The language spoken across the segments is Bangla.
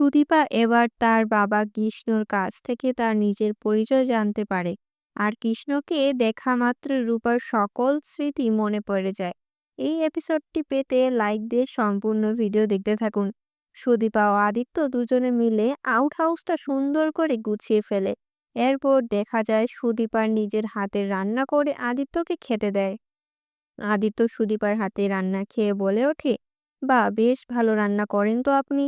সুদীপা এবার তার বাবা কৃষ্ণর কাছ থেকে তার নিজের পরিচয় জানতে পারে। আর কৃষ্ণকে দেখা মাত্র রূপার সকল স্মৃতি মনে পড়ে যায়। এই এপিসোডটি পেতে লাইক দিয়ে সম্পূর্ণ ভিডিও দেখতে থাকুন। সুদীপা ও আদিত্য দুজনে মিলে আউট হাউসটা সুন্দর করে গুছিয়ে ফেলে। এরপর দেখা যায় সুদীপার নিজের হাতে রান্না করে আদিত্যকে খেতে দেয়। আদিত্য সুদীপার হাতে রান্না খেয়ে বলে ওঠে বা বেশ ভালো রান্না করেন তো আপনি।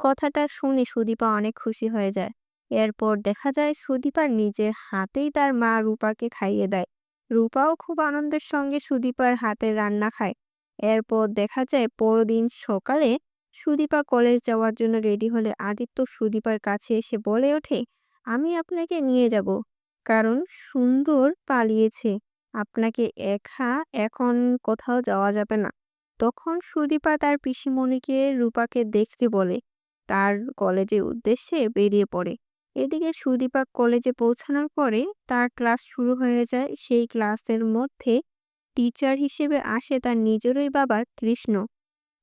কথাটা শুনে সুদীপা অনেক খুশি হয়ে যায়। এরপর দেখা যায় সুদীপার নিজের হাতেই তার মা রূপাকে খাইয়ে দেয়। রূপাও খুব আনন্দের সঙ্গে সুদীপার হাতের রান্না খায়। এরপর দেখা যায় পরদিন সকালে সুদীপা কলেজ যাওয়ার জন্য রেডি হলে আদিত্য সুদীপার কাছে এসে বলে ওঠে, আমি আপনাকে নিয়ে যাব। কারণ সুন্দর পালিয়েছে। আপনাকে একা এখন কোথাও যাওয়া যাবে না। তখন সুদীপা তার পিসিমণিকে রূপাকে দেখতে বলে তার কলেজের উদ্দেশ্যে বেরিয়ে পড়ে। এদিকে সুদীপা কলেজে পৌঁছানোর পরে তার ক্লাস শুরু হয়ে যায়। সেই ক্লাসের মধ্যে টিচার হিসেবে আসে তার নিজেরই বাবা কৃষ্ণ।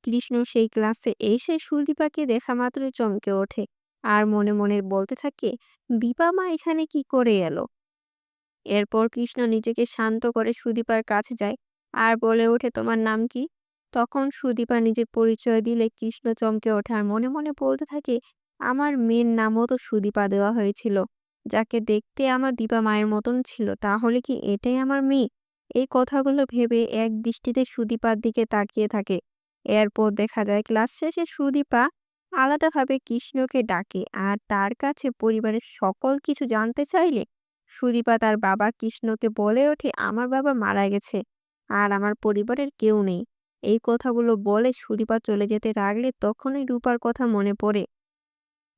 কৃষ্ণ সেই ক্লাসে এসে সুদীপাকে দেখা মাত্রই চমকে ওঠে আর মনে মনে বলতে থাকে, বিপা মা এখানে কি করে এলো? এরপর কৃষ্ণ নিজেকে শান্ত করে সুদীপার কাছে যায় আর বলে ওঠে, তোমার নাম কি? তখন সুদীপা নিজের পরিচয় দিলে কৃষ্ণ চমকে ওঠে। আর মনে মনে বলতে থাকে, আমার মেয়ের নামও তো সুদীপা দেওয়া হয়েছিল। যাকে দেখতে আমার দীপা মায়ের মতন ছিল, তাহলে কি এটাই আমার মেয়ে? এই কথাগুলো ভেবে এক দৃষ্টিতে সুদীপার দিকে তাকিয়ে থাকে। এরপর দেখা যায়, ক্লাস শেষে সুদীপা আলাদাভাবে কৃষ্ণকে ডাকে। আর তার কাছে পরিবারের সকল কিছু জানতে চাইলে সুদীপা তার বাবা কৃষ্ণকে বলে ওঠে, আমার বাবা মারা গেছে, আর আমার পরিবারের কেউ নেই। এই কথাগুলো বলে সুদীপা চলে যেতে লাগলে তখনই রূপার কথা মনে পড়ে।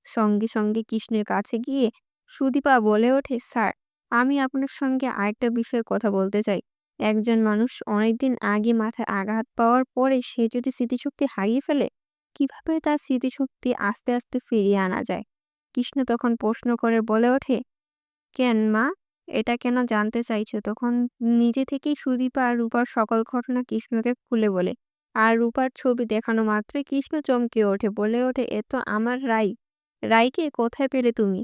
সঙ্গে সঙ্গে কৃষ্ণের কাছে গিয়ে সুদীপা বলে ওঠে, স্যার, আমি আপনার সঙ্গে আরেকটা বিষয়ে কথা বলতে চাই। একজন মানুষ অনেকদিন আগে মাথায় আঘাত পাওয়ার পরে সে যদি স্মৃতিশক্তি হারিয়ে ফেলে, কীভাবে তার স্মৃতিশক্তি আস্তে আস্তে ফিরিয়ে আনা যায়? কৃষ্ণ তখন প্রশ্ন করে বলে ওঠে, কেন মা? এটা কেন জানতে চাইছো? তখন নিজে থেকেই সুদীপা আর রূপার সকল ঘটনা কৃষ্ণকে খুলে বলে। আর রূপার ছবি দেখানো মাত্রই কৃষ্ণ চমকে ওঠে, বলে ওঠে, এ তো আমার রাই। রাইকে কোথায় পেলে তুমি?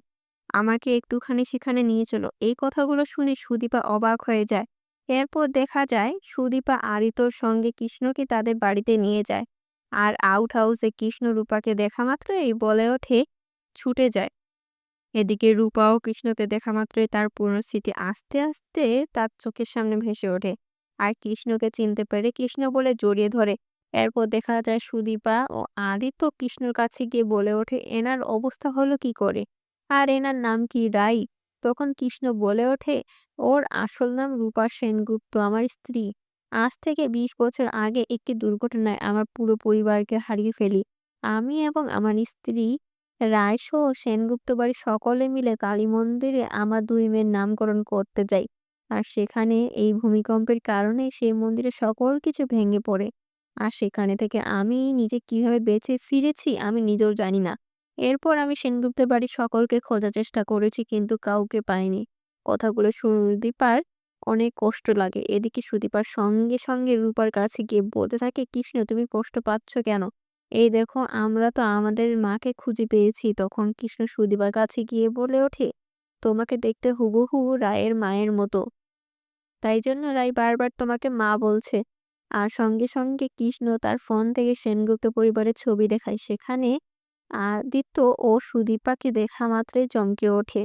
আমাকে একটুখানি সেখানে নিয়ে চলো। এই কথাগুলো শুনে সুদীপা অবাক হয়ে যায়। এরপর দেখা যায়, সুদীপা আরিতর সঙ্গে কৃষ্ণকে তাদের বাড়িতে নিয়ে যায়। আর আউট হাউসে কৃষ্ণ রূপাকে দেখা মাত্রই বলে ওঠে, ছুটে যায়। এদিকে রূপাও কৃষ্ণকে দেখা মাত্রই তার পুরনো স্মৃতি আস্তে আস্তে তার চোখের সামনে ভেসে ওঠে। আর কৃষ্ণকে চিনতে পেরে কৃষ্ণ বলে জড়িয়ে ধরে। এরপর দেখা যায় সুদীপা ও আদিত্য কৃষ্ণর কাছে গিয়ে বলে ওঠে, এনার অবস্থা হলো কি করে? আর এনার নাম কি রাই? তখন কৃষ্ণ বলে ওঠে, ওর আসল নাম রূপা সেনগুপ্ত, আমার স্ত্রী। আজ থেকে বিশ বছর আগে একটি দুর্ঘটনায় আমার পুরো পরিবারকে হারিয়ে ফেলি। আমি এবং আমার স্ত্রী, রায়সহ সেনগুপ্ত বাড়ির সকলে মিলে কালী মন্দিরে আমার দুই মেয়ের নামকরণ করতে যাই। আর সেখানে এই ভূমিকম্পের কারণে সেই মন্দিরে সকল কিছু ভেঙে পড়ে। আর সেখানে থেকে আমি নিজে কীভাবে বেঁচে ফিরেছি আমি নিজেও জানি না। এরপর আমি সেনগুপ্তের বাড়ির সকলকে খোঁজার চেষ্টা করেছি কিন্তু কাউকে পাইনি। কথাগুলো সুদীপার অনেক কষ্ট লাগে। এদিকে সুদীপার সঙ্গে সঙ্গে রূপার কাছে গিয়ে বলতে থাকে, কৃষ্ণ, তুমি কষ্ট পাচ্ছ কেন? এই দেখো, আমরা তো আমাদের মাকে খুঁজে পেয়েছি। তখন কৃষ্ণ সুদীপার কাছে গিয়ে বলে ওঠে, তোমাকে দেখতে হুবহু রায়ের মায়ের মতো। তাই জন্য রাই বারবার তোমাকে মা বলছে। আর সঙ্গে সঙ্গে কৃষ্ণ তার ফোন থেকে সেনগুপ্ত পরিবারের ছবি দেখায়। সেখানে আদিত্য ও সুদীপাকে দেখা মাত্রই চমকে ওঠে।